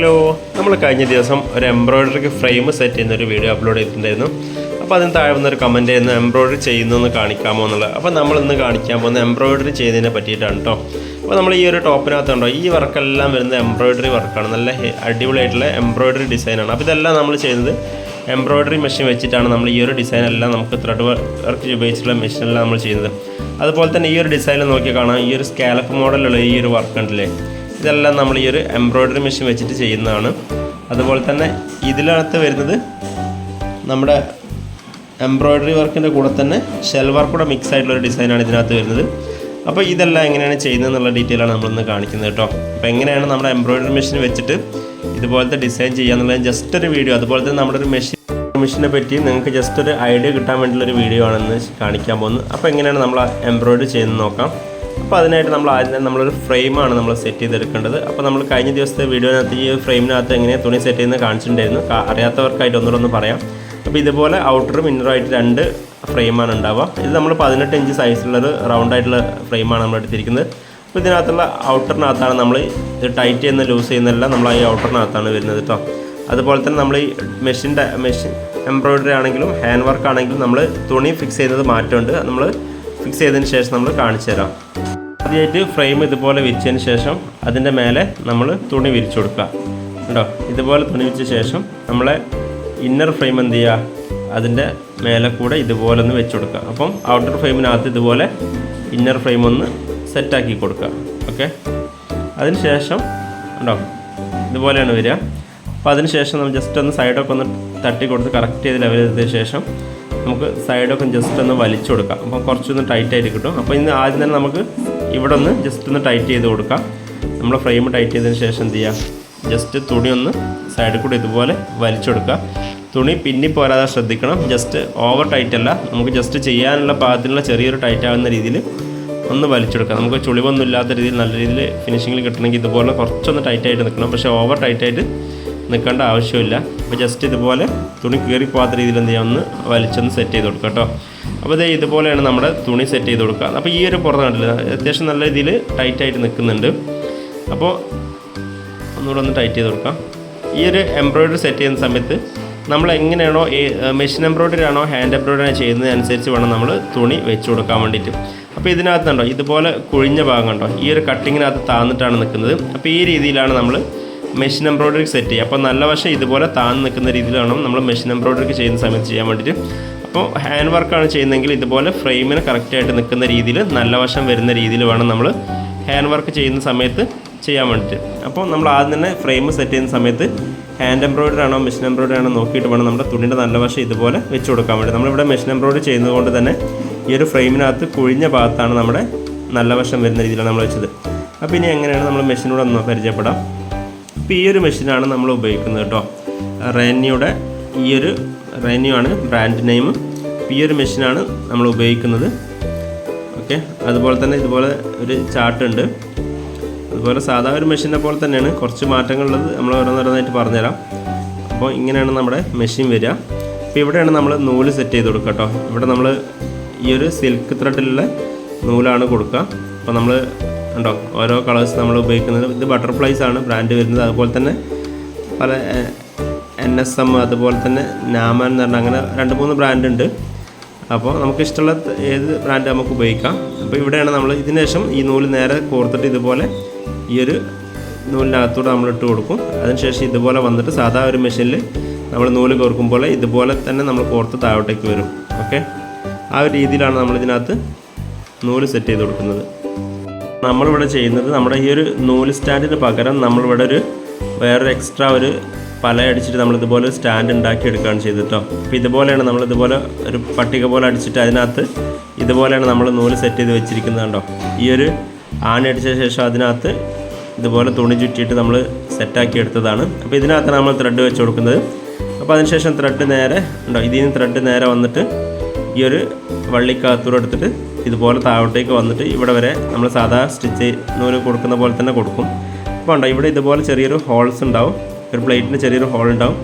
Hello നമ്മൾ കഴിഞ്ഞ ദിവസം ഒരു എംബ്രോയ്ഡറിക്ക് ഫ്രെയിം സെറ്റ് ചെയ്യുന്ന ഒരു വീഡിയോ അപ്ലോഡ് ചെയ്തിട്ടുണ്ടായിരുന്നു. അപ്പോൾ അതിന് താഴെ വന്നൊരു കമന്റ് ചെയ്യുന്നു എംബ്രോയ്ഡറി ചെയ്യുന്നതെന്ന് കാണിക്കാമോ എന്നുള്ളത്. അപ്പോൾ നമ്മൾ ഇന്ന് കാണിക്കാൻ പോകുന്ന എംബ്രോയ്ഡറി ചെയ്യുന്നതിനെ പറ്റിയിട്ടാണ് കേട്ടോ അപ്പോൾ നമ്മൾ ഈ ഒരു ടോപ്പിനകത്തുണ്ടോ ഈ വർക്കെല്ലാം വരുന്ന എംബ്രോയ്ഡറി വർക്കാണ് നല്ല അടിപൊളിയായിട്ടുള്ള എംബ്രോയ്ഡറി ഡിസൈനാണ് അപ്പോൾ ഇതെല്ലാം നമ്മൾ ചെയ്യുന്നത് എംബ്രോയ്ഡറി മെഷീൻ വെച്ചിട്ടാണ് നമ്മൾ ഈ ഒരു ഡിസൈൻ എല്ലാം നമുക്ക് ത്രെഡ് വർക്ക് ഉപയോഗിച്ചിട്ടുള്ള മെഷീനെല്ലാം നമ്മൾ ചെയ്യുന്നത്. അതുപോലെ തന്നെ ഈ ഒരു ഡിസൈനിൽ നോക്കി കാണാം ഈ ഒരു സ്കാലപ്പ് മോഡലുള്ള ഈ ഒരു വർക്ക് ഉണ്ടല്ലേ ഇതെല്ലാം നമ്മൾ ഈ ഒരു എംബ്രോയ്ഡറി മെഷീൻ വെച്ചിട്ട് ചെയ്യുന്നതാണ്. അതുപോലെ തന്നെ ഇതിനകത്ത് വരുന്നത് നമ്മുടെ എംബ്രോയ്ഡറി വർക്കിന്റെ കൂടെ തന്നെ ഷെൽ വർക്ക് കൂടെ മിക്സ് ആയിട്ടുള്ള ഒരു ഡിസൈനാണ് ഇതിനകത്ത് വരുന്നത്. അപ്പോൾ ഇതെല്ലാം എങ്ങനെയാണ് ചെയ്യുന്നത് എന്നുള്ള ഡീറ്റെയിൽ ആണ് നമ്മളിന്ന് കാണിക്കുന്നത് കേട്ടോ. അപ്പോൾ എങ്ങനെയാണ് നമ്മുടെ എംബ്രോയ്ഡറി മെഷീൻ വെച്ചിട്ട് ഇതുപോലത്തെ ഡിസൈൻ ചെയ്യാന്നുള്ളത് ജസ്റ്റ് ഒരു വീഡിയോ അതുപോലെ തന്നെ നമ്മുടെ ഒരു മെഷീൻ മെഷീനെ പറ്റി നിങ്ങൾക്ക് ജസ്റ്റ് ഒരു ഐഡിയ കിട്ടാൻ വേണ്ടിയുള്ള ഒരു വീഡിയോ ആണെന്ന് കാണിക്കാൻ പോകുന്നത്. അപ്പോൾ എങ്ങനെയാണ് നമ്മൾ എംബ്രോയ്ഡറി ചെയ്യുന്നത് നോക്കാം. അപ്പോൾ അതിനായിട്ട് നമ്മൾ ആദ്യം തന്നെ നമ്മളൊരു ഫ്രെയിമാണ് നമ്മൾ സെറ്റ് ചെയ്തെടുക്കേണ്ടത്. അപ്പോൾ നമ്മൾ കഴിഞ്ഞ ദിവസത്തെ വീഡിയോനകത്ത് ഈ ഫ്രെയിമിനകത്ത് എങ്ങനെ തുണി സെറ്റ് ചെയ്യുന്നത് കാണിച്ചിട്ടുണ്ടായിരുന്നു. അറിയാത്തവർക്കായിട്ട് ഒന്നുകൂടെ ഒന്ന് പറയാം. അപ്പോൾ ഇതുപോലെ ഔട്ടറും ഇന്നറുമായിട്ട് രണ്ട് ഫ്രെയിമാണ് ഉണ്ടാവുക. ഇത് നമ്മൾ പതിനെട്ട് ഇഞ്ച് സൈസിലുള്ളൊരു റൗണ്ട് ആയിട്ടുള്ള ഫ്രെയിമാണ് നമ്മൾ എടുത്തിരിക്കുന്നത്. അപ്പോൾ ഇതിനകത്തുള്ള ഔട്ടറിനകത്താണ് നമ്മൾ ഇത് ടൈറ്റ് ചെയ്യുന്ന ലൂസ് ചെയ്യുന്നതെല്ലാം നമ്മൾ ഈ ഔട്ടറിനകത്താണ് വരുന്നത് കേട്ടോ. അതുപോലെ തന്നെ നമ്മൾ ഈ മെഷീന്റെ മെഷീൻ എംബ്രോയിഡറി ആണെങ്കിലും ഹാൻഡ് വർക്ക് ആണെങ്കിലും നമ്മൾ തുണി ഫിക്സ് ചെയ്യുന്നത് മാറ്റമുണ്ട്. നമ്മൾ ഫിക്സ് ചെയ്തതിന് ശേഷം നമ്മൾ കാണിച്ചു തരാം. ആദ്യമായിട്ട് ഫ്രെയിം ഇതുപോലെ വിരിച്ചതിന് ശേഷം അതിന്റെ മേലെ നമ്മൾ തുണി വിരിച്ചു കൊടുക്കുക. കേട്ടോ ഇതുപോലെ തുണി വിരിച്ച ശേഷം നമ്മളെ ഇന്നർ ഫ്രെയിം എന്ത് ചെയ്യുക? അതിന്റെ മേലെ കൂടെ ഇതുപോലെ ഒന്ന് വെച്ച് കൊടുക്കുക. അപ്പം ഔട്ടർ ഫ്രെയിമിനകത്ത് ഇതുപോലെ ഇന്നർ ഫ്രെയിം ഒന്ന് സെറ്റാക്കി കൊടുക്കുക. ഓക്കെ അതിന് ശേഷം ഉണ്ടോ ഇതുപോലെയാണ് വരിക. അപ്പോൾ അതിന് ശേഷം നമ്മൾ ജസ്റ്റ് ഒന്ന് സൈഡൊക്കെ ഒന്ന് തട്ടി കൊടുത്ത് കറക്റ്റ് ചെയ്ത് ലെവൽ ചെയ്തതിന് ശേഷം നമുക്ക് സൈഡൊക്കെ ജസ്റ്റ് ഒന്ന് വലിച്ചു കൊടുക്കാം. അപ്പം കുറച്ചൊന്ന് ടൈറ്റ് ആയിട്ട് കിട്ടും. അപ്പോൾ ഇന്ന് ആദ്യം തന്നെ നമുക്ക് ഇവിടെ ഒന്ന് ജസ്റ്റ് ഒന്ന് ടൈറ്റ് ചെയ്ത് കൊടുക്കാം. നമ്മൾ ഫ്രെയിം ടൈറ്റ് ചെയ്തതിന് ശേഷം എന്ത് ചെയ്യുക ജസ്റ്റ് തുണി ഒന്ന് സൈഡിൽ കൂടി ഇതുപോലെ വലിച്ചെടുക്കുക തുണി പിന്നി പോരാതെ ശ്രദ്ധിക്കണം. ജസ്റ്റ് ഓവർ ടൈറ്റ് അല്ല. നമുക്ക് ജസ്റ്റ് ചെയ്യാനുള്ള പാകത്തിനുള്ള ചെറിയൊരു ടൈറ്റ് ആകുന്ന രീതിയിൽ ഒന്ന് വലിച്ചെടുക്കാം നമുക്ക് ചുളിവൊന്നും ഇല്ലാത്ത രീതിയിൽ നല്ല രീതിയിൽ ഫിനിഷിങ്ങിൽ കിട്ടണമെങ്കിൽ ഇതുപോലെ കുറച്ചൊന്ന് ടൈറ്റായിട്ട് നിൽക്കണം. പക്ഷേ ഓവർ ടൈറ്റായിട്ട് നിൽക്കേണ്ട ആവശ്യമില്ല. അപ്പോൾ ജസ്റ്റ് ഇതുപോലെ തുണി കീറി പോകാത്ത രീതിയിൽ എന്ത് ചെയ്യാം? ഒന്ന് വലിച്ചൊന്ന് സെറ്റ് ചെയ്ത് കൊടുക്കാം കേട്ടോ. അപ്പോൾ ഇത് ഇതുപോലെയാണ് നമ്മുടെ തുണി സെറ്റ് ചെയ്ത് കൊടുക്കുക. അപ്പോൾ ഈ ഒരു പുറത്ത് കണ്ടില്ല? അത്യാവശ്യം നല്ല രീതിയിൽ ടൈറ്റായിട്ട് നിൽക്കുന്നുണ്ട്. അപ്പോൾ ഒന്നുകൂടെ ഒന്ന് ടൈറ്റ് ചെയ്ത് കൊടുക്കാം. ഈ ഒരു എംബ്രോയ്ഡറി സെറ്റ് ചെയ്യുന്ന സമയത്ത് നമ്മൾ എങ്ങനെയാണോ ഈ മെഷീൻ എംബ്രോയ്ഡറി ആണോ ഹാൻഡ് എംബ്രോയ്ഡറി ആണോ ചെയ്യുന്നതനുസരിച്ച് വേണം നമ്മൾ തുണി വെച്ച് കൊടുക്കാൻ വേണ്ടിയിട്ട്. അപ്പോൾ ഇതിനകത്തുണ്ടോ ഇതുപോലെ കുഴിഞ്ഞ ഭാഗം കണ്ടോ? ഈ ഒരു കട്ടിങ്ങിനകത്ത് താന്നിട്ടാണ് നിൽക്കുന്നത്. അപ്പോൾ ഈ രീതിയിലാണ് നമ്മൾ മെഷീൻ എംബ്രോയ്ഡറി സെറ്റ് ചെയ്യുക. അപ്പോൾ നല്ല വശം ഇതുപോലെ താന്ന് നിൽക്കുന്ന രീതിയിലാണ് നമ്മൾ മെഷീൻ എംബ്രോയ്ഡറിക്ക് ചെയ്യുന്ന സമയത്ത് ചെയ്യാൻ വേണ്ടിയിട്ട് അപ്പോൾ ഹാൻഡ് വർക്കാണ് ചെയ്യുന്നതെങ്കിൽ ഇതുപോലെ ഫ്രെയിമിന് കറക്റ്റായിട്ട് നിൽക്കുന്ന രീതിയിൽ നല്ല വശം വരുന്ന രീതിയിൽ വേണം നമ്മൾ ഹാൻഡ് വർക്ക് ചെയ്യുന്ന സമയത്ത് ചെയ്യാൻ വേണ്ടിയിട്ട്. അപ്പോൾ നമ്മൾ ആദ്യം തന്നെ ഫ്രെയിം സെറ്റ് ചെയ്യുന്ന സമയത്ത് ഹാൻഡ് എംബ്രോയിഡറി ആണോ മെഷീൻ എംബ്രോയിഡറി ആണോ നോക്കിയിട്ട് വേണം നമ്മുടെ തുണിയുടെ നല്ല വശം ഇതുപോലെ വെച്ച് കൊടുക്കാൻ വേണ്ടി നമ്മളിവിടെ മെഷീൻ എംബ്രോയിഡറി ചെയ്യുന്നതുകൊണ്ട് തന്നെ ഈ ഒരു ഫ്രെയിമിനകത്ത് കുഴിഞ്ഞ ഭാഗത്താണ് നമ്മുടെ നല്ല വശം വരുന്ന രീതിയിലാണ് നമ്മൾ വെച്ചത്. അപ്പോൾ ഇനി എങ്ങനെയാണ് നമ്മൾ മെഷീനോട് ഒന്ന് പരിചയപ്പെടാം. അപ്പോൾ ഈ ഒരു മെഷീനാണ് നമ്മൾ ഉപയോഗിക്കുന്നത് കേട്ടോ. റെന്നിയുടെ ഈ ഒരു റെന്യൂ ആണ്. ബ്രാൻഡ് നെയിം ഈ ഒരു മെഷീനാണ് നമ്മൾ ഉപയോഗിക്കുന്നത്. ഓക്കെ അതുപോലെ തന്നെ ഇതുപോലെ ഒരു ചാർട്ടുണ്ട് അതുപോലെ സാധാ ഒരു മെഷീനെ പോലെ തന്നെയാണ്. കുറച്ച് മാറ്റങ്ങളുള്ളത് നമ്മൾ ഓരോന്നോരോന്നായിട്ട് പറഞ്ഞുതരാം. അപ്പോൾ ഇങ്ങനെയാണ് നമ്മുടെ മെഷീൻ വരിക. അപ്പോൾ ഇവിടെയാണ് നമ്മൾ നൂൽ സെറ്റ് ചെയ്ത് കൊടുക്കുക കേട്ടോ. ഇവിടെ നമ്മൾ ഈ ഒരു സിൽക്ക് ത്രെഡിലുള്ള നൂലാണ് കൊടുക്കുക. അപ്പോൾ നമ്മൾ ഉണ്ടോ ഓരോ കളേഴ്സ് നമ്മൾ ഉപയോഗിക്കുന്നത്. ഇത് ബട്ടർഫ്ലൈസ് ആണ് ബ്രാൻഡ് വരുന്നത്. അതുപോലെ തന്നെ പല എൻ എസ് എം അതുപോലെ തന്നെ നാമൻ എന്ന് പറഞ്ഞാൽ അങ്ങനെ രണ്ട് മൂന്ന് ബ്രാൻഡ് ഉണ്ട്. അപ്പോൾ നമുക്ക് ഇഷ്ടമുള്ള ഏത് ബ്രാൻഡ് നമുക്ക് ഉപയോഗിക്കാം. അപ്പോൾ ഇവിടെയാണ് നമ്മൾ ഇതിന് ശേഷം ഈ നൂൽ നേരെ കോർത്തിട്ട് ഇതുപോലെ ഈ ഒരു നൂലിനകത്തൂടെ നമ്മൾ ഇട്ട് കൊടുക്കും. അതിനുശേഷം ഇതുപോലെ വന്നിട്ട് സാധാ ഒരു മെഷീനിൽ നമ്മൾ നൂൽ കോർക്കുമ്പോൾ ഇതുപോലെ തന്നെ നമ്മൾ കോർത്ത് താഴോട്ടേക്ക് വരും. ഓക്കെ? ആ ഒരു രീതിയിലാണ് നമ്മൾ ഇതിനകത്ത് നൂൽ സെറ്റ് ചെയ്ത് കൊടുക്കുന്നത്. നമ്മളിവിടെ ചെയ്യുന്നത് നമ്മുടെ ഈ ഒരു നൂൽ സ്റ്റാൻഡിന് പകരം നമ്മളിവിടെ ഒരു വേറൊരു എക്സ്ട്രാ ഒരു പല അടിച്ചിട്ട് നമ്മൾ ഇതുപോലെ സ്റ്റാൻഡ് ഉണ്ടാക്കി എടുക്കുകയാണ് ചെയ്തത് കേട്ടോ അപ്പോൾ ഇതുപോലെയാണ് നമ്മൾ ഇതുപോലെ ഒരു പട്ടിക പോലെ അടിച്ചിട്ട് അതിനകത്ത് ഇതുപോലെയാണ് നമ്മൾ നൂൽ സെറ്റ് ചെയ്ത് വെച്ചിരിക്കുന്നത് കേട്ടോ ഈ ഒരു ആണി അടിച്ച ശേഷം അതിനകത്ത് ഇതുപോലെ തുണി ചുറ്റിയിട്ട് നമ്മൾ സെറ്റാക്കി എടുത്തതാണ്. അപ്പോൾ ഇതിനകത്താണ് നമ്മൾ ത്രെഡ് വെച്ച് കൊടുക്കുന്നത്. അപ്പോൾ അതിനുശേഷം ത്രെഡ് നേരെ ഉണ്ടോ? ഇതിൽ നിന്ന് ത്രെഡ് നേരെ വന്നിട്ട് ഈ ഒരു വള്ളിക്കാത്തൂർ എടുത്തിട്ട് ഇതുപോലെ താഴോട്ടേക്ക് വന്നിട്ട് ഇവിടെ വരെ നമ്മൾ സാധാ സ്റ്റിച്ച് നൂൽ കൊടുക്കുന്ന പോലെ തന്നെ കൊടുക്കും. അപ്പോൾ ഉണ്ടോ ഇവിടെ ഇതുപോലെ ചെറിയൊരു ഹോൾസ് ഉണ്ടാവും. ഒരു പ്ലേറ്റിന് ചെറിയൊരു ഹോൾ ഉണ്ടാവും.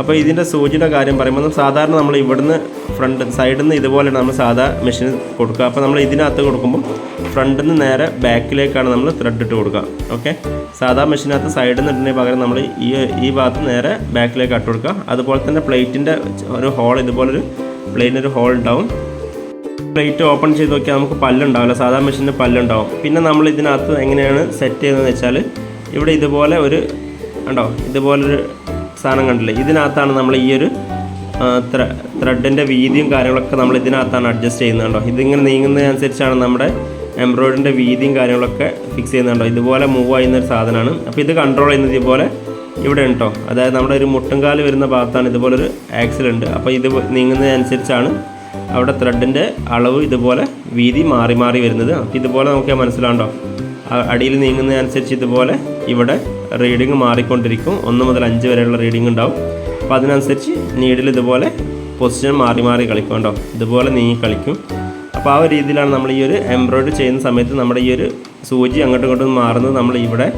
അപ്പോൾ ഇതിന്റെ സൂചിയുടെ കാര്യം പറയുമ്പോൾ സാധാരണ നമ്മൾ ഇവിടുന്ന് ഫ്രണ്ട് സൈഡിൽ നിന്ന് ഇതുപോലെയാണ് നമ്മൾ സാധാ മെഷീൻ കൊടുക്കുക. അപ്പോൾ നമ്മൾ ഇതിനകത്ത് കൊടുക്കുമ്പോൾ ഫ്രണ്ടിൽ നിന്ന് നേരെ ബാക്കിലേക്കാണ് നമ്മൾ ത്രെഡ് ഇട്ട് കൊടുക്കുക. ഓക്കെ സാധാ മെഷീനകത്ത് സൈഡിൽ നിന്ന് ഇടുന്നതിന് പകരം നമ്മൾ ഈ ഈ ഭാഗത്ത് നേരെ ബാക്കിലേക്ക് ഇട്ട് കൊടുക്കുക. അതുപോലെ തന്നെ പ്ലേറ്റിന്റെ ഒരു ഹോൾ ഇതുപോലൊരു പ്ലേറ്റിനൊരു ഹോൾ ഉണ്ടാവും. പ്ലേറ്റ് ഓപ്പൺ ചെയ്ത് നോക്കിയാൽ നമുക്ക് പല്ലുണ്ടാവില്ല. സാധാ മെഷീനിൽ പല്ലുണ്ടാവും. പിന്നെ നമ്മൾ ഇതിനകത്ത് എങ്ങനെയാണ് സെറ്റ് ചെയ്യുന്നതെന്ന് വെച്ചാൽ ഇവിടെ ഇതുപോലെ ഒരു ഉണ്ടോ ഇതുപോലൊരു സാധനം കണ്ടില്ലേ? ഇതിനകത്താണ് നമ്മൾ ഈ ഒരു ത്രെഡിന്റെ വീതിയും കാര്യങ്ങളൊക്കെ നമ്മൾ ഇതിനകത്താണ് അഡ്ജസ്റ്റ് ചെയ്യുന്നത് കണ്ടോ? ഇതിങ്ങനെ നീങ്ങുന്നതിനനുസരിച്ചാണ് നമ്മുടെ എംബ്രോയിഡറിന്റെ വീതിയും കാര്യങ്ങളൊക്കെ ഫിക്സ് ചെയ്യുന്നുണ്ടോ ഇതുപോലെ മൂവ് ചെയ്യുന്ന ഒരു സാധനമാണ്. അപ്പോൾ ഇത് കൺട്രോൾ ചെയ്യുന്നത് ഇതുപോലെ ഇവിടെ ഉണ്ടോ അതായത് നമ്മുടെ ഒരു മുട്ടുംകാൽ വരുന്ന ഭാഗത്താണ് ഇതുപോലൊരു ആക്സിൽ ഉണ്ട്. അപ്പോൾ ഇത് നീങ്ങുന്നതിനനുസരിച്ചാണ് അവിടെ ത്രെഡിന്റെ അളവ് ഇതുപോലെ വീതി മാറി മാറി വരുന്നത്. അപ്പോൾ ഇതുപോലെ നമുക്ക് മനസ്സിലാണ്ടോ അടിയിൽ നീങ്ങുന്നതനുസരിച്ച് ഇതുപോലെ ഇവിടെ റീഡിങ് മാറിക്കൊണ്ടിരിക്കും. ഒന്ന് മുതൽ അഞ്ച് വരെയുള്ള റീഡിങ് ഉണ്ടാവും. അപ്പോൾ അതിനനുസരിച്ച് നീഡിൽ ഇതുപോലെ പൊസിഷൻ മാറി മാറി കളിക്കും കേട്ടോ. ഇതുപോലെ നീങ്ങി കളിക്കും. അപ്പോൾ ആ ഒരു രീതിയിലാണ് നമ്മൾ ഈ ഒരു എംബ്രോയിഡറി ചെയ്യുന്ന സമയത്ത് നമ്മുടെ ഈ ഒരു സൂചി അങ്ങോട്ടും ഇങ്ങോട്ടും മാറുന്നത് നമ്മൾ ഇവിടെ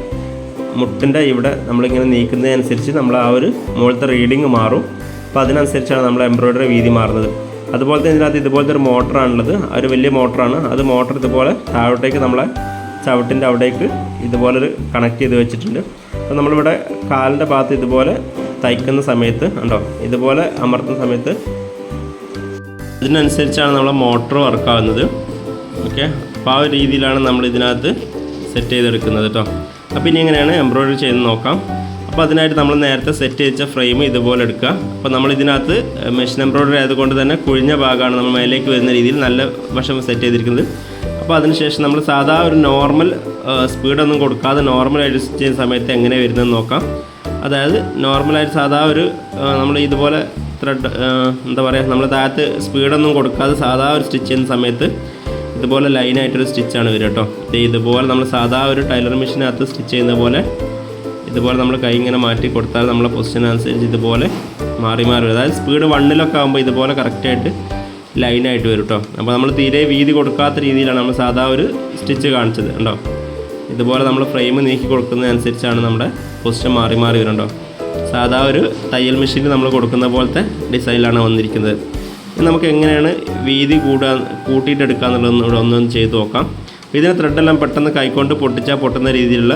മുട്ടിന്റെ ഇവിടെ നമ്മളിങ്ങനെ നീക്കുന്നതനുസരിച്ച് നമ്മൾ ആ ഒരു മുകളിലത്തെ റീഡിങ് മാറും. അപ്പോൾ അതിനനുസരിച്ചാണ് നമ്മൾ എംബ്രോയിഡറി വീതി മാറുന്നത്. അതുപോലെ തന്നെ ഇതിനകത്ത് ഇതുപോലത്തെ ഒരു മോട്ടറാണുള്ളത് ഒരു വലിയ മോട്ടറാണ് അത് മോട്ടർ ഇതുപോലെ താഴോട്ടേക്ക് നമ്മളെ ചവിട്ടിന്റെ അവിടേക്ക് ഇതുപോലൊരു കണക്ട് ചെയ്ത് വെച്ചിട്ടുണ്ട്. അപ്പോൾ നമ്മളിവിടെ കാലിന്റെ ഭാഗത്ത് ഇതുപോലെ തയ്ക്കുന്ന സമയത്ത് ഉണ്ടോ ഇതുപോലെ അമർത്തുന്ന സമയത്ത് ഇതിനനുസരിച്ചാണ് നമ്മളെ മോട്ടർ വർക്കാവുന്നത് ഓക്കെ അപ്പോൾ ആ ഒരു രീതിയിലാണ് നമ്മൾ ഇതിനകത്ത് സെറ്റ് ചെയ്തെടുക്കുന്നത് കേട്ടോ. അപ്പോൾ ഇനി എങ്ങനെയാണ് എംബ്രോയിഡറി ചെയ്ത് നോക്കാം. അപ്പോൾ അതിനായിട്ട് നമ്മൾ നേരത്തെ സെറ്റ് ചെയ്ത ഫ്രെയിം ഇതുപോലെ എടുക്കുക. അപ്പോൾ നമ്മൾ ഇതിനകത്ത് മെഷീൻ എംബ്രോയിഡറി ആയതുകൊണ്ട് തന്നെ കുഴിഞ്ഞ ഭാഗമാണ് നമ്മൾ മേലേക്ക് വരുന്ന രീതിയിൽ നല്ല വശം സെറ്റ് ചെയ്തിരിക്കുന്നത്. അപ്പോൾ അതിനുശേഷം നമ്മൾ സാധാ ഒരു നോർമൽ സ്പീഡൊന്നും കൊടുക്കാതെ നോർമൽ അഡ്ജസ്റ്റ് ചെയ്യുന്ന സമയത്ത് എങ്ങനെ വരുന്നതെന്ന് നോക്കാം. അതായത് നോർമലായിട്ട് സാധാ ഒരു നമ്മൾ ഇതുപോലെ ത്രെഡ് എന്താ പറയുക നമ്മൾ താഴത്ത് സ്പീഡൊന്നും കൊടുക്കാതെ സാധാ ഒരു സ്റ്റിച്ച് ചെയ്യുന്ന സമയത്ത് ഇതുപോലെ ലൈനായിട്ടൊരു സ്റ്റിച്ചാണ് വരിക കേട്ടോ. ഇതുപോലെ നമ്മൾ സാധാ ഒരു ടൈലർ മെഷീനകത്ത് സ്റ്റിച്ച് ചെയ്യുന്ന പോലെ ഇതുപോലെ നമ്മൾ കൈ ഇങ്ങനെ മാറ്റി കൊടുത്താൽ നമ്മളെ പൊസിഷൻ അനുസരിച്ച് ഇതുപോലെ മാറി മാറി വരും. അതായത് സ്പീഡ് വണ്ണിലൊക്കെ ആകുമ്പോൾ ഇതുപോലെ കറക്റ്റായിട്ട് ലൈനായിട്ട് വരും കേട്ടോ അപ്പോൾ നമ്മൾ തീരെ വീതി കൊടുക്കാത്ത രീതിയിലാണ് നമ്മൾ സാധാ ഒരു സ്റ്റിച്ച് കാണിച്ചത് ഉണ്ടോ ഇതുപോലെ നമ്മൾ ഫ്രെയിം നീക്കി കൊടുക്കുന്നതനുസരിച്ചാണ് നമ്മുടെ പൊസിഷൻ മാറി മാറി വരുന്നുണ്ടോ സാധാ ഒരു തയ്യൽ മെഷീനിൽ നമ്മൾ കൊടുക്കുന്ന പോലത്തെ ഡിസൈനിലാണ് വന്നിരിക്കുന്നത്. നമുക്ക് എങ്ങനെയാണ് വീതി കൂടാൻ കൂട്ടിയിട്ടെടുക്കുക എന്നുള്ളത് ഒന്നൊന്ന് ചെയ്ത് നോക്കാം. ഇതിന് ത്രെഡെല്ലാം പെട്ടെന്ന് കൈക്കൊണ്ട് പൊട്ടിച്ചാൽ പൊട്ടുന്ന രീതിയിലുള്ള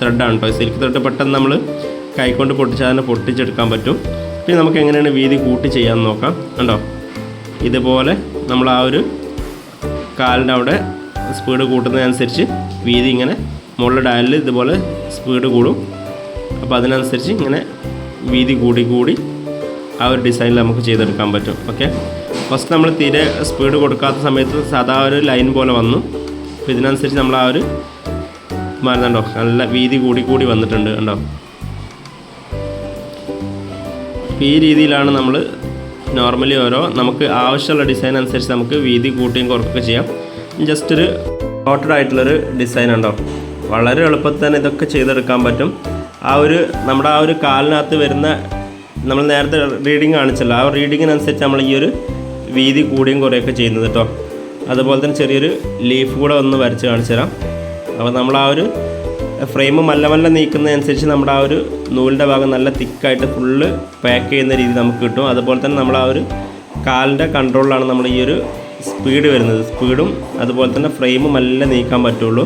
ത്രെഡാണ് കേട്ടോ സിൽക്ക് ത്രെഡ് പെട്ടെന്ന് നമ്മൾ കൈക്കൊണ്ട് പൊട്ടിച്ചാൽ തന്നെ പൊട്ടിച്ചെടുക്കാൻ പറ്റും. പിന്നെ നമുക്ക് എങ്ങനെയാണ് വീതി കൂട്ടി ചെയ്യാമെന്ന് നോക്കാം. കണ്ടോ? ഇതുപോലെ നമ്മൾ ആ ഒരു കാലിന്റെ അവിടെ സ്പീഡ് കൂട്ടുന്നതനുസരിച്ച് വീതി ഇങ്ങനെ മുകളിലെ ഡയലിൽ ഇതുപോലെ സ്പീഡ് കൂടും. അപ്പോൾ അതിനനുസരിച്ച് ഇങ്ങനെ വീതി കൂടി കൂടി ആ ഒരു ഡിസൈനിൽ നമുക്ക് ചെയ്തെടുക്കാൻ പറ്റും. ഓക്കെ ഫസ്റ്റ് നമ്മൾ തീരെ സ്പീഡ് കൊടുക്കാത്ത സമയത്ത് സാധാ ഒരു ലൈൻ പോലെ വന്നു. അപ്പോൾ ഇതിനനുസരിച്ച് നമ്മൾ ആ ഒരു മരുന്നുണ്ടോ നല്ല വീതി കൂടി കൂടി വന്നിട്ടുണ്ട് കണ്ടോ? ഈ രീതിയിലാണ് നമ്മൾ നോർമലി ഓരോ നമുക്ക് ആവശ്യമുള്ള ഡിസൈൻ അനുസരിച്ച് നമുക്ക് വീതി കൂട്ടിയും കുറക്കുകയൊക്കെ ചെയ്യാം. ജസ്റ്റ് ഒരു ഡോട്ടഡ് ആയിട്ടുള്ളൊരു ഡിസൈൻ ഉണ്ടോ? വളരെ എളുപ്പത്തിൽ തന്നെ ഇതൊക്കെ ചെയ്തെടുക്കാൻ പറ്റും. ആ ഒരു നമ്മുടെ ആ ഒരു കാലിനകത്ത് വരുന്ന നമ്മൾ നേരത്തെ റീഡിങ് കാണിച്ചല്ലോ. ആ റീഡിങ്ങിനനുസരിച്ച് നമ്മൾ ഈ ഒരു വീതി കൂടിയും കുറയൊക്കെ ചെയ്യുന്നത് കേട്ടോ. അതുപോലെ തന്നെ ചെറിയൊരു ലീഫ് കൂടെ ഒന്ന് വരച്ച് കാണിച്ചു തരാം അപ്പോൾ നമ്മൾ ആ ഒരു ഫ്രെയിം മല്ല മല്ല നീക്കുന്നതനുസരിച്ച് നമ്മുടെ ആ ഒരു നൂലിന്റെ ഭാഗം നല്ല തിക്കായിട്ട് ഫുള്ള് പാക്ക് ചെയ്യുന്ന രീതി നമുക്ക് കിട്ടും. അതുപോലെ തന്നെ നമ്മൾ ആ ഒരു കാലിന്റെ കൺട്രോളിലാണ് നമ്മൾ ഈ ഒരു സ്പീഡ് വരുന്നത്. സ്പീഡും അതുപോലെ തന്നെ ഫ്രെയിം മല്ല നീക്കാൻ പറ്റുള്ളൂ.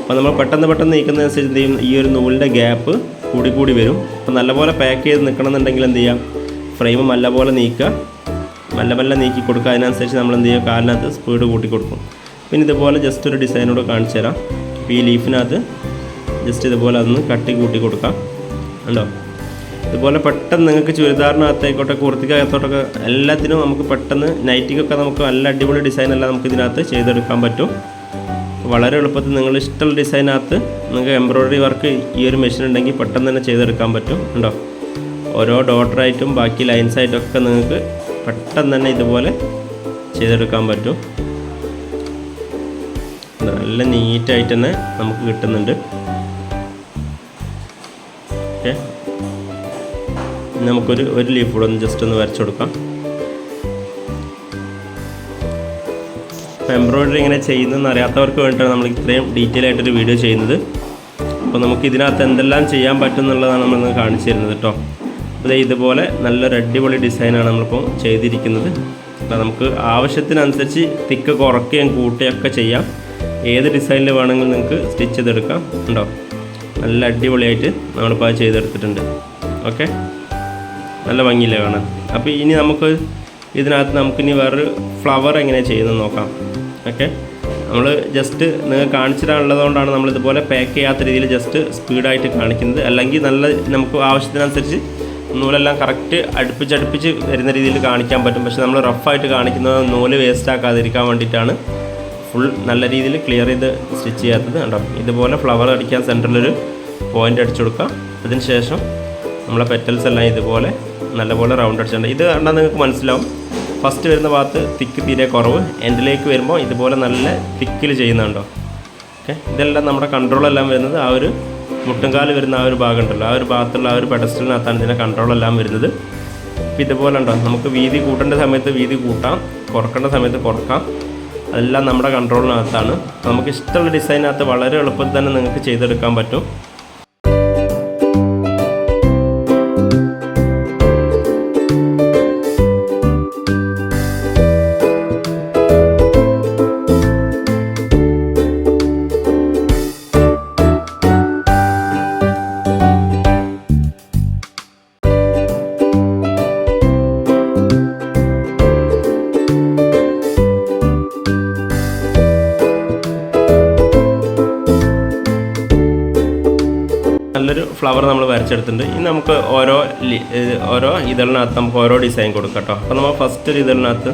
അപ്പോൾ നമ്മൾ പെട്ടെന്ന് പെട്ടെന്ന് നീക്കുന്നതനുസരിച്ച് എന്ത് ചെയ്യും? ഈ ഒരു നൂലിന്റെ ഗ്യാപ്പ് കൂടി കൂടി വരും. അപ്പോൾ നല്ലപോലെ പാക്ക് ചെയ്ത് നിൽക്കണമെന്നുണ്ടെങ്കിൽ എന്ത് ചെയ്യാം? ഫ്രെയിം നല്ലപോലെ നീക്കുക. നല്ല മല്ല നീക്കി കൊടുക്കുക. അതിനനുസരിച്ച് നമ്മൾ എന്ത് ചെയ്യുക കാലിനകത്ത് സ്പീഡ് കൂട്ടി കൊടുക്കും. പിന്നെ ഇതുപോലെ ജസ്റ്റ് ഒരു ഡിസൈനോട് കാണിച്ചു തരാം. ഈ ലീഫിനകത്ത് ജസ്റ്റ് ഇതുപോലെ അതൊന്ന് കട്ടി കൂട്ടി കൊടുക്കാം. ഉണ്ടോ ഇതുപോലെ പെട്ടെന്ന് നിങ്ങൾക്ക് ചുരിദാറിനകത്തേക്കോട്ടെ കുർത്തിക്കകത്തോട്ടൊക്കെ എല്ലാത്തിനും നമുക്ക് പെട്ടെന്ന് നൈറ്റിക്കൊക്കെ നമുക്ക് നല്ല അടിപൊളി ഡിസൈൻ എല്ലാം നമുക്ക് ഇതിനകത്ത് ചെയ്തെടുക്കാൻ പറ്റും. വളരെ എളുപ്പത്തിൽ നിങ്ങൾ ഇഷ്ടമുള്ള ഡിസൈനകത്ത് നിങ്ങൾക്ക് എംബ്രോയ്ഡറി വർക്ക് ഈ ഒരു മെഷീൻ ഉണ്ടെങ്കിൽ പെട്ടെന്ന് തന്നെ ചെയ്തെടുക്കാൻ പറ്റും. ഉണ്ടോ ഓരോ ഡോട്ടറായിട്ടും ബാക്കി ലൈൻസായിട്ടും ഒക്കെ നിങ്ങൾക്ക് പെട്ടെന്ന് തന്നെ ഇതുപോലെ ചെയ്തെടുക്കാൻ പറ്റും. നല്ല നീറ്റായിട്ട് തന്നെ നമുക്ക് കിട്ടുന്നുണ്ട്. ഓക്കെ. നമുക്കൊരു ഒരു ലീഫ് കൂടെ ഒന്ന് ജസ്റ്റ് ഒന്ന് വരച്ചു കൊടുക്കാം അപ്പോൾ എംബ്രോയിഡറി ഇങ്ങനെ ചെയ്യുന്നതെന്ന് അറിയാത്തവർക്ക് വേണ്ടിയിട്ടാണ് നമ്മൾ ഇത്രയും ഡീറ്റെയിൽ ആയിട്ടൊരു വീഡിയോ ചെയ്യുന്നത്. അപ്പോൾ നമുക്ക് ഇതിനകത്ത് എന്തെല്ലാം ചെയ്യാൻ പറ്റും എന്നുള്ളതാണ് നമ്മളിന്ന് കാണിച്ചു തരുന്നത് കേട്ടോ അപ്പോൾ ഇതുപോലെ നല്ലൊരു അടിപൊളി ഡിസൈനാണ് നമ്മളിപ്പോൾ ചെയ്തിരിക്കുന്നത്. അപ്പോൾ നമുക്ക് ആവശ്യത്തിനനുസരിച്ച് തിക്ക് കുറയ്ക്കുകയും കൂട്ടുകയും ഒക്കെ ചെയ്യാം. ഏത് ഡിസൈനിൽ വേണമെങ്കിലും നിങ്ങൾക്ക് സ്റ്റിച്ച് ചെയ്തെടുക്കാം. ഉണ്ടോ? നല്ല അടിപൊളിയായിട്ട് നമ്മളിപ്പോൾ അത് ചെയ്തെടുത്തിട്ടുണ്ട്. ഓക്കെ നല്ല ഭംഗിയില്ലേ കാണാൻ? അപ്പോൾ ഇനി നമുക്ക് ഇതിനകത്ത് നമുക്കിനി വേറൊരു ഫ്ലവർ എങ്ങനെയാണ് ചെയ്യുന്നത് നോക്കാം. ഓക്കെ നമ്മൾ ജസ്റ്റ് നിങ്ങൾ കാണിച്ചിട്ടാണുള്ളതുകൊണ്ടാണ് നമ്മളിതുപോലെ പാക്ക് ചെയ്യാത്ത രീതിയിൽ ജസ്റ്റ് സ്പീഡായിട്ട് കാണിക്കുന്നത്. അല്ലെങ്കിൽ നല്ല നമുക്ക് ആവശ്യത്തിനനുസരിച്ച് നൂലെല്ലാം കറക്റ്റ് അടുപ്പിച്ചടുപ്പിച്ച് വരുന്ന രീതിയിൽ കാണിക്കാൻ പറ്റും. പക്ഷെ നമ്മൾ റഫായിട്ട് കാണിക്കുന്നത് നൂൽ വേസ്റ്റ് ആക്കാതിരിക്കാൻ വേണ്ടിയിട്ടാണ്. ഫുൾ നല്ല രീതിയിൽ ക്ലിയർ ചെയ്ത് സ്റ്റിച്ച് ചെയ്യാത്തത് കണ്ടോ? ഇതുപോലെ ഫ്ലവർ അടിക്കാൻ സെന്ററിലൊരു പോയിന്റ് അടിച്ചു കൊടുക്കാം. അതിന് ശേഷം നമ്മളെ പെറ്റൽസ് എല്ലാം ഇതുപോലെ നല്ലപോലെ റൗണ്ട് അടിച്ചിട്ടുണ്ട്. ഇത് കണ്ടാൽ നിങ്ങൾക്ക് മനസ്സിലാവും. ഫസ്റ്റ് വരുന്ന ഭാഗത്ത് തിക്ക് തീരെ കുറവ്. എൻഡിലേക്ക് വരുമ്പോൾ ഇതുപോലെ നല്ല തിക്കിൽ ചെയ്യുന്നുണ്ടോ ഓക്കെ ഇതെല്ലാം നമ്മുടെ കൺട്രോളെല്ലാം വരുന്നത് ആ ഒരു മുട്ടുംകാൽ വരുന്ന ആ ഒരു ഭാഗം ഉണ്ടല്ലോ. ആ ഒരു ഭാഗത്തുള്ള ആ ഒരു പെഡസ്റ്റലിനകത്താണ് ഇതിന്റെ കൺട്രോളെല്ലാം വരുന്നത്. അപ്പോൾ ഇതുപോലെ ഉണ്ടോ? നമുക്ക് വീതി കൂട്ടേണ്ട സമയത്ത് വീതി കൂട്ടാം. കുറക്കേണ്ട സമയത്ത് കുറക്കാം. അതെല്ലാം നമ്മുടെ കൺട്രോളിനകത്താണ് നമുക്ക് ഇഷ്ടമുള്ള ഡിസൈനകത്ത് വളരെ എളുപ്പത്തിൽ തന്നെ നിങ്ങൾക്ക് ചെയ്തെടുക്കാൻ പറ്റും. വരച്ചെടുത്തിട്ടുണ്ട്. ഇനി നമുക്ക് ഓരോ ഓരോ ഇതളിനകത്ത് നമുക്ക് ഓരോ ഡിസൈൻ കൊടുക്കാം കേട്ടോ. അപ്പോൾ നമ്മൾ ഫസ്റ്റ് ഒരു ഇതളിനകത്ത്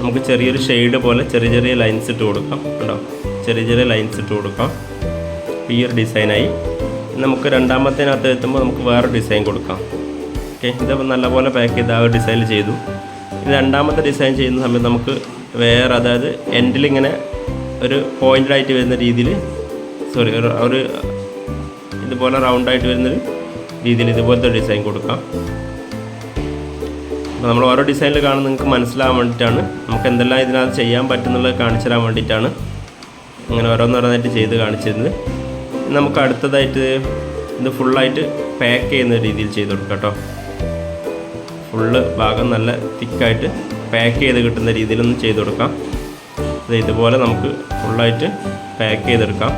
നമുക്ക് ചെറിയൊരു ഷെയ്ഡ് പോലെ ചെറിയ ചെറിയ ലൈൻസ് ഇട്ട് കൊടുക്കാം കേട്ടോ. ചെറിയ ചെറിയ ലൈൻസ് ഇട്ട് കൊടുക്കാം. ഈ ഒരു ഡിസൈനായി നമുക്ക് രണ്ടാമത്തേനകത്ത് എത്തുമ്പോൾ നമുക്ക് വേറെ ഡിസൈൻ കൊടുക്കാം. ഓക്കെ ഇത് നല്ലപോലെ പാക്ക് ചെയ്ത് ആ ഒരു ഡിസൈൻ ചെയ്തു. ഇനി രണ്ടാമത്തെ ഡിസൈൻ ചെയ്യുന്ന സമയത്ത് നമുക്ക് വേറെ അതായത് എൻഡിലിങ്ങനെ ഒരു പോയിന്റ് ആയിട്ട് വരുന്ന രീതിയിൽ സോറി ഒരു ഇതുപോലെ റൗണ്ടായിട്ട് വരുന്നൊരു രീതിയിൽ ഇതുപോലത്തെ ഡിസൈൻ കൊടുക്കാം. അപ്പോൾ നമ്മൾ ഓരോ ഡിസൈനിൽ കാണുന്ന നിങ്ങൾക്ക് മനസ്സിലാവാൻ വേണ്ടിയിട്ടാണ്. നമുക്ക് എന്തെല്ലാം ഇതിനകത്ത് ചെയ്യാൻ പറ്റുന്നുള്ളത് കാണിച്ചു തരാൻ വേണ്ടിയിട്ടാണ് അങ്ങനെ ഓരോന്നോരോന്നായിട്ട് ചെയ്ത് കാണിച്ചിരുന്നത്. നമുക്ക് അടുത്തതായിട്ട് ഇത് ഫുള്ളായിട്ട് പാക്ക് ചെയ്യുന്ന രീതിയിൽ ചെയ്ത് കൊടുക്കാം കേട്ടോ. ഫുള്ള് ഭാഗം നല്ല തിക്കായിട്ട് പാക്ക് ചെയ്ത് കിട്ടുന്ന രീതിയിലൊന്ന് ചെയ്ത് കൊടുക്കാം. ഇത് ഇതുപോലെ നമുക്ക് ഫുള്ളായിട്ട് പാക്ക് ചെയ്തെടുക്കാം.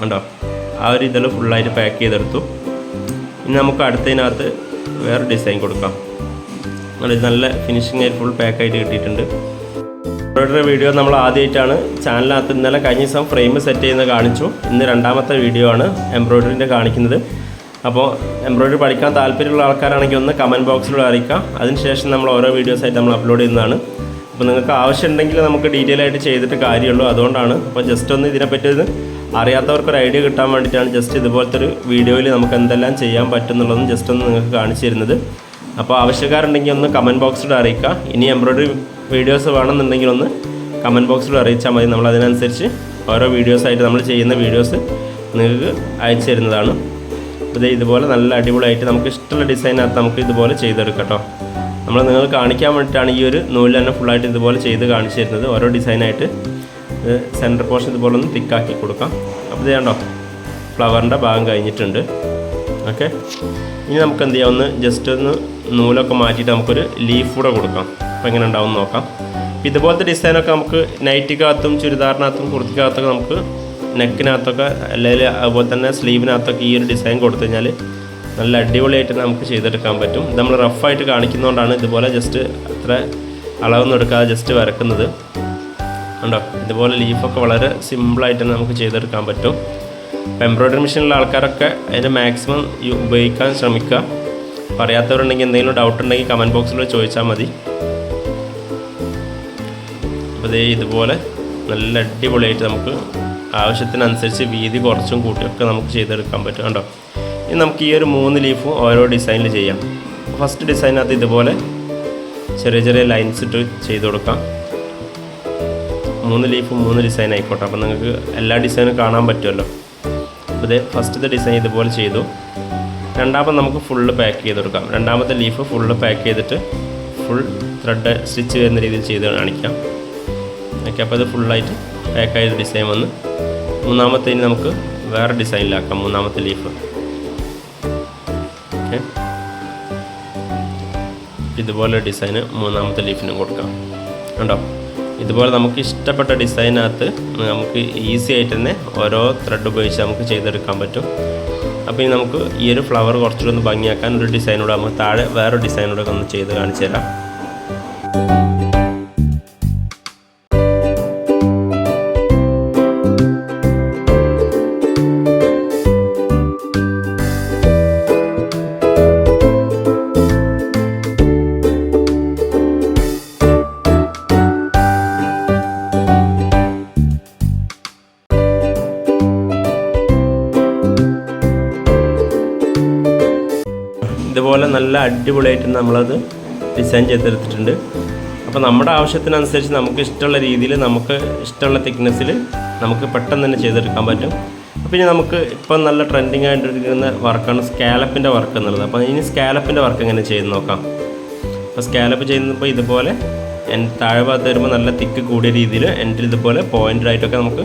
കണ്ടോ? ആ ഒരു ഇതിൽ ഫുള്ളായിട്ട് പാക്ക് ചെയ്തെടുത്തു. ഇനി നമുക്ക് അടുത്തതിനകത്ത് വേറെ ഡിസൈൻ കൊടുക്കാം. നല്ല നല്ല ഫിനിഷിംഗ് ആയിട്ട് ഫുൾ പാക്കായിട്ട് കിട്ടിയിട്ടുണ്ട്. എംബ്രോയിഡറി വീഡിയോ നമ്മൾ ആദ്യമായിട്ടാണ് ചാനലിനകത്ത് ഇന്നലെ കഴിഞ്ഞ ദിവസം ഫ്രെയിം സെറ്റ് ചെയ്യുന്നത് കാണിച്ചു. ഇന്ന് രണ്ടാമത്തെ വീഡിയോ ആണ് എംബ്രോയിഡറിന്റെ കാണിക്കുന്നത്. അപ്പോൾ എംബ്രോയിഡറി പഠിക്കാൻ താല്പര്യമുള്ള ആൾക്കാരാണെങ്കിൽ ഒന്ന് കമന്റ് ബോക്സിലൂടെ അറിയിക്കാം. അതിനുശേഷം നമ്മൾ ഓരോ വീഡിയോസായിട്ട് നമ്മൾ അപ്ലോഡ് ചെയ്യുന്നതാണ്. അപ്പോൾ നിങ്ങൾക്ക് ആവശ്യം ഉണ്ടെങ്കിൽ നമുക്ക് ഡീറ്റെയിൽ ആയിട്ട് ചെയ്തിട്ട് കാര്യമുള്ളൂ. അതുകൊണ്ടാണ് അപ്പോൾ ജസ്റ്റ് ഒന്ന് ഇതിനെപ്പറ്റി ഒന്ന് അറിയാത്തവർക്ക് ഒരു ഐഡിയ കിട്ടാൻ വേണ്ടിയിട്ടാണ് ജസ്റ്റ് ഇതുപോലത്തെ ഒരു വീഡിയോയിൽ നമുക്ക് എന്തെല്ലാം ചെയ്യാൻ പറ്റുന്നുള്ളതെന്ന് ജസ്റ്റ് ഒന്ന് നിങ്ങൾക്ക് കാണിച്ചു തരുന്നത്. അപ്പോൾ ആവശ്യക്കാരുണ്ടെങ്കിൽ ഒന്ന് കമന്റ് ബോക്സിൽ അറിയിക്കുക. ഇനി എംബ്രോയ്ഡറി വീഡിയോസ് വേണമെന്നുണ്ടെങ്കിൽ ഒന്ന് കമന്റ് ബോക്സിൽ അറിയിച്ചാൽ മതി. നമ്മൾ അതിനനുസരിച്ച് ഓരോ വീഡിയോസായിട്ട് നമ്മൾ ചെയ്യുന്ന വീഡിയോസ് നിങ്ങൾക്ക് അയച്ചു തരുന്നതാണ്. ഇത് ഇതുപോലെ നല്ല അടിപൊളിയായിട്ട് നമുക്ക് ഇഷ്ടമുള്ള ഡിസൈനകത്ത് നമുക്ക് ഇതുപോലെ ചെയ്തെടുക്കാം കേട്ടോ നമ്മൾ നിങ്ങൾ കാണിക്കാൻ വേണ്ടിയിട്ടാണ് ഈ ഒരു നൂൽ തന്നെ ഫുള്ളായിട്ട് ഇതുപോലെ ചെയ്ത് കാണിച്ചു തരുന്നത് ഓരോ ഡിസൈനായിട്ട് സെന്റർ പോർഷൻ ഇതുപോലെ ഒന്ന് തിക്കാക്കി കൊടുക്കാം. അപ്പോൾ ചെയ്യണ്ടോ ഫ്ലവറിന്റെ ഭാഗം കഴിഞ്ഞിട്ടുണ്ട്. ഓക്കെ ഇനി നമുക്ക് എന്ത് ചെയ്യാം? ഒന്ന് ജസ്റ്റ് ഒന്ന് നൂലൊക്കെ മാറ്റിയിട്ട് നമുക്കൊരു ലീഫ് കൂടെ കൊടുക്കാം. അപ്പോൾ എങ്ങനെ ഉണ്ടാവും നോക്കാം. ഇതുപോലത്തെ ഡിസൈനൊക്കെ നമുക്ക് നൈറ്റിക്കകത്തും ചുരിദാറിനകത്തും കുർത്തിക്കകത്തൊക്കെ നമുക്ക് നെക്കിനകത്തൊക്കെ അല്ലെങ്കിൽ അതുപോലെ തന്നെ സ്ലീവിനകത്തൊക്കെ ഈ ഒരു ഡിസൈൻ കൊടുത്തു കഴിഞ്ഞാൽ നല്ല അടിപൊളിയായിട്ട് നമുക്ക് ചെയ്തെടുക്കാൻ പറ്റും. ഇത് നമ്മൾ റഫായിട്ട് കാണിക്കുന്നതുകൊണ്ടാണ് ഇതുപോലെ ജസ്റ്റ് അത്ര അളവൊന്നും എടുക്കാതെ ജസ്റ്റ് വരക്കുന്നത്. ഉണ്ടോ ഇതുപോലെ ലീഫൊക്കെ വളരെ സിമ്പിളായിട്ട് നമുക്ക് ചെയ്തെടുക്കാൻ പറ്റും. അപ്പോൾ എംബ്രോയ്ഡറി മെഷീനിലുള്ള ആൾക്കാരൊക്കെ അതിന്റെ മാക്സിമം ഉപയോഗിക്കാൻ ശ്രമിക്കുക. പറയാത്തവരുണ്ടെങ്കിൽ എന്തെങ്കിലും ഡൗട്ട് ഉണ്ടെങ്കിൽ കമന്റ് ബോക്സിൽ ചോദിച്ചാൽ മതി. അപ്പോൾ ദേ ഇതുപോലെ നല്ല അടിപൊളിയായിട്ട് നമുക്ക് ആവശ്യത്തിനനുസരിച്ച് വീതി കുറച്ചും കൂട്ടിയൊക്കെ നമുക്ക് ചെയ്തെടുക്കാൻ പറ്റും. കണ്ടോ? ഇനി നമുക്ക് ഈ ഒരു മൂന്ന് ലീഫും ഓരോ ഡിസൈനിൽ ചെയ്യാം. ഫസ്റ്റ് ഡിസൈനകത്ത് ഇതുപോലെ ചെറിയ ചെറിയ ലൈൻസ് ഇട്ട് ചെയ്ത് കൊടുക്കാം. മൂന്ന് ലീഫും മൂന്ന് ഡിസൈൻ ആയിക്കോട്ടെ. അപ്പോൾ നിങ്ങൾക്ക് എല്ലാ ഡിസൈനും കാണാൻ പറ്റുമല്ലോ. അപ്പോൾ ഇത് ഫസ്റ്റത്തെ ഡിസൈൻ ഇതുപോലെ ചെയ്തു. രണ്ടാമത് നമുക്ക് ഫുള്ള് പാക്ക് ചെയ്ത് കൊടുക്കാം. രണ്ടാമത്തെ ലീഫ് ഫുള്ള് പാക്ക് ചെയ്തിട്ട് ഫുൾ ത്രെഡ് സ്റ്റിച്ച് വരുന്ന രീതിയിൽ ചെയ്ത് കാണിക്കാം. ഓക്കെ അപ്പോൾ ഇത് ഫുള്ളായിട്ട് പാക്ക് ചെയ്ത ഡിസൈൻ വന്ന് മൂന്നാമത്തേന് നമുക്ക് വേറെ ഡിസൈനിലാക്കാം മൂന്നാമത്തെ ലീഫ് ഓക്കെ. ഇതുപോലെ ഡിസൈന് മൂന്നാമത്തെ ലീഫിനും കൊടുക്കാം. കണ്ടോ? ഇതുപോലെ നമുക്ക് ഇഷ്ടപ്പെട്ട ഡിസൈനകത്ത് നമുക്ക് ഈസി ആയിട്ട് തന്നെ ഓരോ ത്രെഡ് ഉപയോഗിച്ച് നമുക്ക് ചെയ്തെടുക്കാൻ പറ്റും. അപ്പോൾ ഇനി നമുക്ക് ഈ ഒരു ഫ്ലവർ കുറച്ചുകൂടി ഒന്ന് ഭംഗിയാക്കാൻ ഒരു ഡിസൈനോട് നമുക്ക് താഴെ വേറൊരു ഡിസൈനോടൊക്കെ ഒന്ന് ചെയ്ത് കാണിച്ചു തരാം അടിപൊളിയായിട്ട് നമ്മളത് ഡിസൈൻ ചെയ്തെടുത്തിട്ടുണ്ട്. അപ്പോൾ നമ്മുടെ ആവശ്യത്തിനനുസരിച്ച് നമുക്ക് ഇഷ്ടമുള്ള രീതിയിൽ നമുക്ക് ഇഷ്ടമുള്ള തിക്നെസ്സിൽ നമുക്ക് പെട്ടെന്ന് തന്നെ ചെയ്തെടുക്കാൻ പറ്റും. അപ്പോൾ ഇനി നമുക്ക് ഇപ്പം നല്ല ട്രെൻഡിങ് ആയിട്ടിരിക്കുന്ന വർക്കാണ് സ്കാലപ്പിന്റെ വർക്ക് എന്നുള്ളത്. അപ്പോൾ ഇനി സ്കാലപ്പിന്റെ വർക്ക് എങ്ങനെ ചെയ്ത് നോക്കാം. അപ്പോൾ സ്കാലപ്പ് ചെയ്യുന്നപ്പോൾ ഇതുപോലെ താഴെ ഭാഗത്ത് വരുമ്പോൾ നല്ല തിക്ക് കൂടിയ രീതിയിൽ എന്റെ ഇതുപോലെ പോയിന്റഡ് ആയിട്ടൊക്കെ നമുക്ക്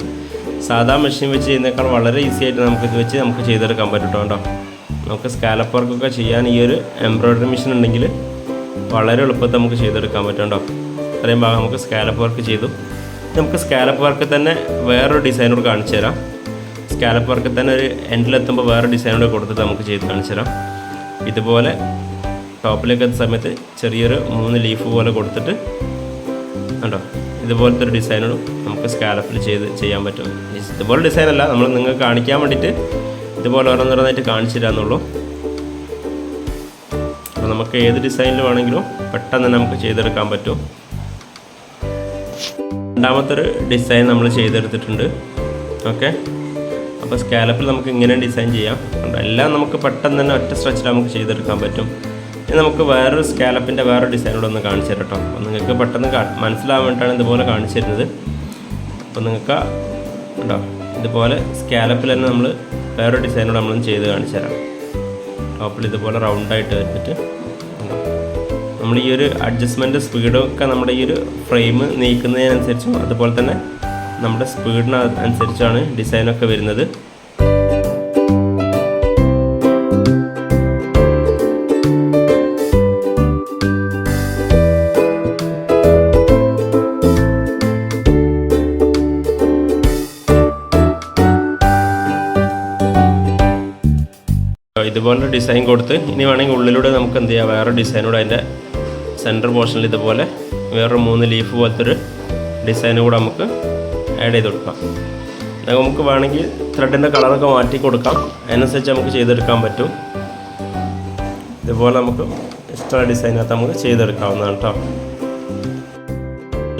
സാധാ മെഷീൻ വെച്ച് ചെയ്യുന്നേക്കാൾ വളരെ ഈസി ആയിട്ട് നമുക്ക് ഇത് വെച്ച് നമുക്ക് ചെയ്തെടുക്കാൻ പറ്റും കേട്ടോ നമുക്ക് സ്കാലപ്പ് വർക്കൊക്കെ ചെയ്യാൻ ഈ ഒരു എംബ്രോയ്ഡറി മെഷീൻ ഉണ്ടെങ്കിൽ വളരെ എളുപ്പത്തിൽ നമുക്ക് ചെയ്തെടുക്കാൻ പറ്റും കേട്ടോ അത്രയും ഭാഗം നമുക്ക് സ്കാലപ്പ് വർക്ക് ചെയ്തു. നമുക്ക് സ്കാലപ്പ് വർക്ക് തന്നെ വേറൊരു ഡിസൈനോട് കാണിച്ചു തരാം. സ്കാലപ്പ് വർക്ക് തന്നെ ഒരു എൻഡിലെത്തുമ്പോൾ വേറെ ഡിസൈനോട് കൊടുത്തിട്ട് നമുക്ക് ചെയ്ത് കാണിച്ചു തരാം. ഇതുപോലെ ടോപ്പിലേക്ക് എത്തുന്ന സമയത്ത് ചെറിയൊരു മൂന്ന് ലീഫ് പോലെ കൊടുത്തിട്ട് കണ്ടോ? ഇതുപോലത്തെ ഒരു ഡിസൈനോട് നമുക്ക് സ്കാലപ്പിൽ ചെയ്ത് ചെയ്യാൻ പറ്റും. ഇതുപോലെ ഡിസൈനല്ല നമ്മൾ നിങ്ങൾക്ക് കാണിക്കാൻ വേണ്ടിയിട്ട് ഇതുപോലെ ഓരോന്നോരോന്നായിട്ട് കാണിച്ചു തരാമെന്നുള്ളൂ അപ്പോൾ നമുക്ക് ഏത് ഡിസൈനിൽ വേണമെങ്കിലും പെട്ടെന്ന് നമുക്ക് ചെയ്തെടുക്കാൻ പറ്റും. രണ്ടാമത്തെ ഒരു ഡിസൈൻ നമ്മൾ ചെയ്തെടുത്തിട്ടുണ്ട്. ഓക്കെ? അപ്പോൾ സ്കാലപ്പിൽ നമുക്ക് ഇങ്ങനെ ഡിസൈൻ ചെയ്യാം. എല്ലാം നമുക്ക് പെട്ടെന്ന് തന്നെ ഒറ്റ സ്ട്രെച്ചിൽ നമുക്ക് ചെയ്തെടുക്കാൻ പറ്റും. ഇനി നമുക്ക് വേറൊരു സ്കാലപ്പിന്റെ വേറൊരു ഡിസൈനോട് ഒന്ന് കാണിച്ചു തരാം കേട്ടോ. അപ്പോൾ നിങ്ങൾക്ക് പെട്ടെന്ന് മനസ്സിലാവാൻ വേണ്ടിയിട്ടാണ് ഇതുപോലെ കാണിച്ചു തരുന്നത്. അപ്പോൾ നിങ്ങൾക്ക് കേട്ടോ ഇതുപോലെ സ്കാലപ്പിൽ തന്നെ നമ്മൾ വേറൊരു ഡിസൈനോട് നമ്മളൊന്ന് ചെയ്ത് കാണിച്ചു തരാം. ടോപ്പിൽ ഇതുപോലെ റൗണ്ടായിട്ട് വെച്ചിട്ട് നമ്മൾ ഈ ഒരു അഡ്ജസ്റ്റ്മെന്റ് സ്പീഡൊക്കെ നമ്മുടെ ഈ ഒരു ഫ്രെയിം നീക്കുന്നതിനനുസരിച്ചും അതുപോലെ തന്നെ നമ്മുടെ സ്പീഡിന് അനുസരിച്ചാണ് ഡിസൈനൊക്കെ വരുന്നത്. ഇതുപോലെ ഡിസൈൻ കൊടുത്ത് ഇനി വേണമെങ്കിൽ ഉള്ളിലൂടെ നമുക്ക് എന്ത് ചെയ്യാം? വേറെ ഡിസൈനൂടെ അതിന്റെ സെന്റർ പോർഷനിൽ ഇതുപോലെ വേറൊരു മൂന്ന് ലീഫ് പോലത്തെ ഒരു ഡിസൈൻ കൂടെ നമുക്ക് ആഡ് ചെയ്ത് കൊടുക്കാം. നമുക്ക് വേണമെങ്കിൽ ത്രെഡിന്റെ കളറൊക്കെ മാറ്റി കൊടുക്കാം. അതിനനുസരിച്ച് നമുക്ക് ചെയ്തെടുക്കാൻ പറ്റും. ഇതുപോലെ നമുക്ക് എക്സ്ട്രാ ഡിസൈനകത്ത് നമുക്ക് ചെയ്തെടുക്കാവുന്നതാണ് കേട്ടോ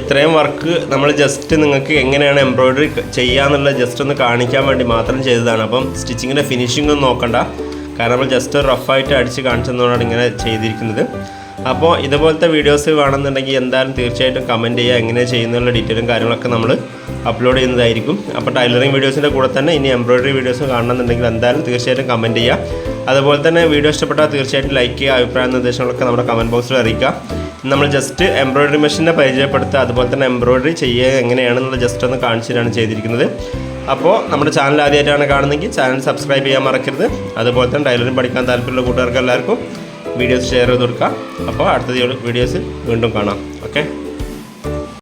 ഇത്രയും വർക്ക് നമ്മൾ ജസ്റ്റ് നിങ്ങൾക്ക് എങ്ങനെയാണ് എംബ്രോയ്ഡറി ചെയ്യാന്നുള്ളത് ജസ്റ്റ് ഒന്ന് കാണിക്കാൻ വേണ്ടി മാത്രം ചെയ്തതാണ്. അപ്പം സ്റ്റിച്ചിങ്ങിന്റെ ഫിനിഷിംഗ് ഒന്നും നോക്കണ്ട. കാരണം നമ്മൾ ജസ്റ്റ് റഫായിട്ട് അടിച്ച് കാണിച്ചതുകൊണ്ടാണ് ഇങ്ങനെ ചെയ്തിരിക്കുന്നത്. അപ്പോൾ ഇതുപോലത്തെ വീഡിയോസ് വേണമെന്നുണ്ടെങ്കിൽ എന്തായാലും തീർച്ചയായിട്ടും കമന്റ് ചെയ്യുക എങ്ങനെ ചെയ്യുന്നുള്ള ഡീറ്റെയിലും കാര്യങ്ങളൊക്കെ നമ്മൾ അപ്ലോഡ് ചെയ്യുന്നതായിരിക്കും. അപ്പോൾ ടൈലറിങ് വീഡിയോസിന്റെ കൂടെ തന്നെ ഇനി എംബ്രോയ്ഡറി വീഡിയോസ് കാണണമെന്നുണ്ടെങ്കിൽ എന്തായാലും തീർച്ചയായിട്ടും കമന്റ് ചെയ്യുക. അതുപോലെ തന്നെ വീഡിയോ ഇഷ്ടപ്പെട്ടാൽ തീർച്ചയായിട്ടും ലൈക്ക് ചെയ്യുക അഭിപ്രായ നിർദ്ദേശങ്ങളൊക്കെ നമ്മുടെ കമന്റ് ബോക്സിൽ അറിയിക്കുക. നമ്മൾ ജസ്റ്റ് എംബ്രോയ്ഡറി മെഷീനെ പരിചയപ്പെടുത്തുക അതുപോലെ തന്നെ എംബ്രോയ്ഡറി ചെയ്യുക എങ്ങനെയാണെന്നുള്ള ജസ്റ്റ് ഒന്ന് കാണിച്ചിട്ടാണ് ചെയ്തിരിക്കുന്നത്. അപ്പോൾ നമ്മുടെ ചാനൽ ആദ്യമായിട്ടാണ് കാണുന്നതെങ്കിൽ ചാനൽ സബ്സ്ക്രൈബ് ചെയ്യാൻ മറക്കരുത്. അതുപോലെ തന്നെ ടൈലറിംഗ് പഠിക്കാൻ താല്പര്യമുള്ള കൂട്ടുകാർക്ക് എല്ലാവർക്കും വീഡിയോസ് ഷെയർ ചെയ്ത് കൊടുക്കുക അപ്പോൾ അടുത്ത വീഡിയോസ് വീണ്ടും കാണാം. ഓക്കെ